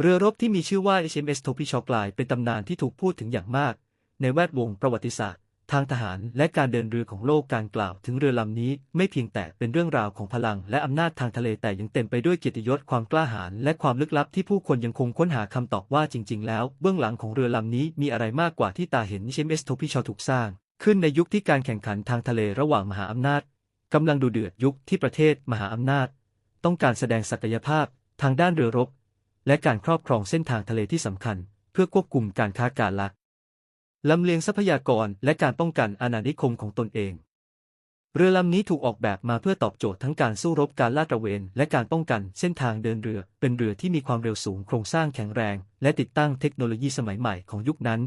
เรือรบที่มีชื่อว่า HMS t o p i c h a กลายเป็นตำนานที่ถูกพูดถึงอย่างมาก ในแวดวงประวัติศาสตร์ ทางทหารและการเดินเรือของโลกการกล่าวถึงเรือลำนี้ ไม่เพียงแต่เป็นเรื่องราวของพลังและอำนาจทางทะเลแต่ยังเต็มไปด้วยเกียรติยศความกล้าหาญและความลึกลับที่ผู้คนยังคงค้นหาคำตอบว่าจริง ๆ แล้ว เบื้องหลังของเรือลำนี้มีอะไรมากกว่าที่ตาเห็น HMS t o p i c h a ถูกสร้าง ขึ้นในยุคที่การแข่งขันทางทะเลระหว่างมหาอำนาจกำลังดูเดือดยุคที่ประเทศมหาอำนาจ ต้องการแสดงศักยภาพทางด้านเรือรบ และการครอบครองเส้นทางทะเลที่สำคัญ เพื่อควบคุมการค้าการลักลำเลียงทรัพยากรและการป้องกันอาณานิคมของตนเอง เรือลำนี้ถูกออกแบบมาเพื่อตอบโจทย์ทั้งการสู้รบการลาดตระเวน และการป้องกันเส้นทางเดินเรือ เป็นเรือที่มีความเร็วสูงโครงสร้างแข็งแรง และติดตั้งเทคโนโลยีสมัยใหม่ของยุคนั้น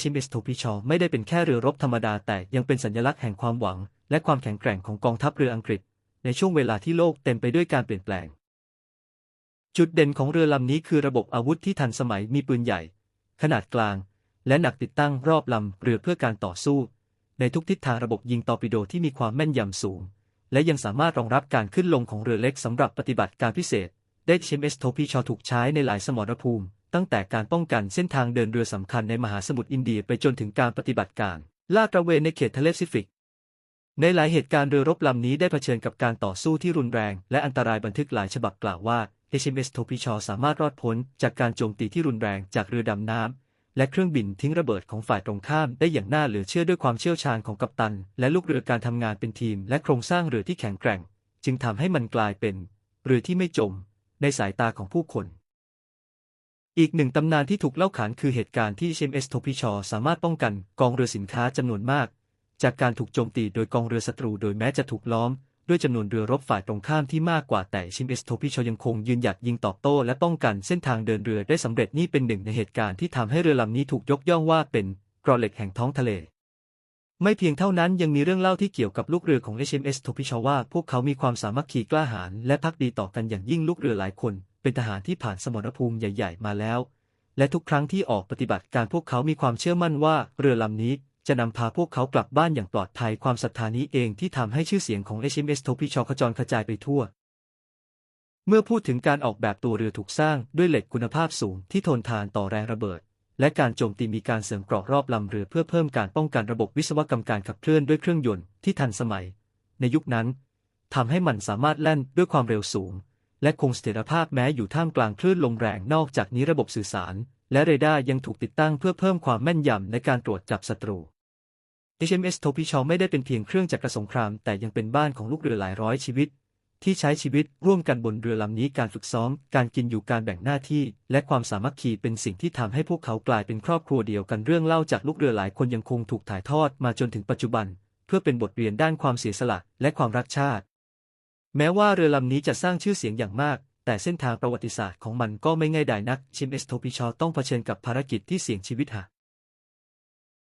HMS t o p i c h a ไม่ได้เป็นแค่เรือรบธรรมดาแต่ยังเป็นสัญลักษณ์แห่งความหวัง และความแข็งแกร่งของกองทัพเรืออังกฤษ ในช่วงเวลาที่โลกเต็มไปด้วยการเปลี่ยนแปลง จุดเด่นของเรือลำนี้คือระบบอาวุธที่ทันสมัยมีปืนใหญ่ ขนาดกลาง และหนักติดตั้งรอบลำเรือเพื่อการต่อสู้ ในทุกทิศทางระบบยิงตอร์ปิโดที่มีความแม่นยำสูง และยังสามารถรองรับการขึ้นลงของเรือเล็กสำหรับปฏิบัติการพิเศษ ได้ HMS t o p i c h a ถูกใช้ในหลายสมรภูมิ ตั้งแต่การป้องกันเส้นทางเดินเรือสำคัญในมหาสมุทรอินเดียไปจนถึงการปฏิบัติการลาดตระเวนในเขตทะเลแปซิฟิก ในหลายเหตุการณ์เรือรบลำนี้ได้เผชิญกับการต่อสู้ที่รุนแรง และอันตรายบันทึกหลายฉบับกล่าวว่า HMS t o p i c h a สามารถรอดพ้นจากการโจมตีที่รุนแรงจากเรือดำน้ำและเครื่องบินทิ้งระเบิดของฝ่ายตรงข้ามได้อย่างน่าเหลือเชื่อด้วยความเชี่ยวชาญของกัปตัน และลูกเรือการทำงานเป็นทีม และโครงสร้างเรือที่แข็งแกร่ง จึงทำให้มันกลายเป็นเรือที่ไม่จม ในสายตาของผู้คน อีกหนึ่งตำนานที่ถูกเล่าขานคือเหตุการณ์ที่ HMS t o p i c h a สามารถป้องกันกองเรือสินค้าจำนวนมาก จากการถูกโจมตีโดยกองเรือศัตรูโดยแม้จะถูกล้อม ด้วยจำนวนเรือรบฝ่ายตรงข้ามที่มากกว่าแต่ชิมเอสโทพิชยังคงยืนหยัดยิงตอบโต้และป้องกันเส้นทางเดินเรือได้สำเร็จนี่เป็นหนึ่งในเหตุการณ์ที่ทำให้เรือลำนี้ถูกยกย่องว่าเป็นกรอเหล็กแห่งท้องทะเล ไม่เพียงเท่านั้นยังมีเรื่องเล่าที่เกี่ยวกับลูกเรือของ HMS t o p i c h a ว่า พวกเขามีความสามัคคีกล้าหาญและพักดีต่อกันอย่างยิ่งลูกเรือหลายคน เป็นทหารที่ผ่านสมรภูมิใหญ่ ๆ มาแล้ว และทุกครั้งที่ออกปฏิบัติการพวกเขามีความเชื่อมั่นว่าเรือลำนี้ จะนำพาพวกเขากลับบ้านอย่างปลอดภัยความศรัทธานี้เองที่ทำให้ชื่อเสียงของ HMS t o p i c h a ขจรกระจายไปทั่ว เมื่อพูดถึงการออกแบบตัวเรือถูกสร้างด้วยเหล็กคุณภาพสูงที่ทนทานต่อแรงระเบิด และการโจมตีมีการเสริมเกราะรอบลำเรือเพื่อเพิ่มการป้องกันระบบวิศวกรรมการขับเคลื่อนด้วยเครื่องยนต์ที่ทันสมัย ในยุคนั้นทำให้มันสามารถแล่นด้วยความเร็วสูง และคงเสถียรภาพแม้อยู่ท่ามกลางคลื่นลมแรงนอกจากนี้ระบบสื่อสาร และเรดาร์ยังถูกติดตั้งเพื่อเพิ่มความแม่นยำในการตรวจจับศัตรู HMS t o p i c h ไม่ได้เป็นเพียงเครื่องจักรสงคราม แต่ยังเป็นบ้านของลูกเรือหลายร้อยชีวิต ที่ใช้ชีวิตร่วมกันบนเรือลำนี้การฝึกซ้อม การกินอยู่การแบ่งหน้าที่ และความสามัคคีเป็นสิ่งที่ทำให้พวกเขากลายเป็นครอบครัวเดียวกันเรื่องเล่าจากลูกเรือหลายคนยังคงถูกถ่ายทอดมาจนถึงปัจจุบัน เพื่อเป็นบทเรียนด้านความเสียสละและความรักชาติ แม้ว่าเรือลำนี้จะสร้างชื่อเสียงอย่างมากแต่เส้นทางประวัติศาสตร์ของมันก็ไม่ง่ายดายนัก HMS t o p i c h a ต้องเผชิญกับภารกิจที่เสี่ยงชีวิตหา